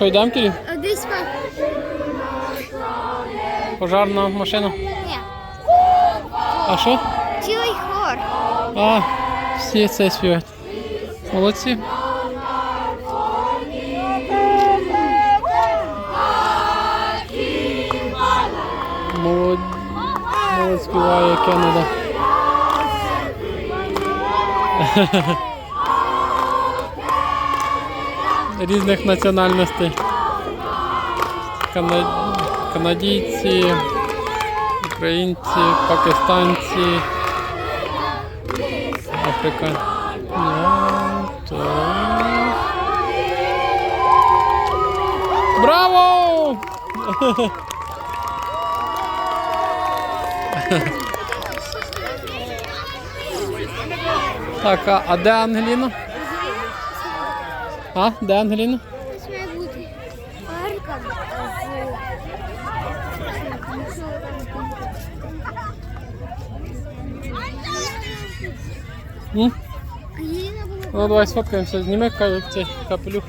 Що, йдемо тоді? Е, десь Пожарна машина. Ні. А що? Цілий хор. А, всі це співають. Молодці. Молодь. Молодь співає Кеннеда. Різних національностей. Канадійці, українці, пакистанці. Африка. Ну. Браво! Так, а де Ангеліна? А, де Ангеліна? Це має бути арка з... Ну давай сфоткаемся, снимай цей каплюх.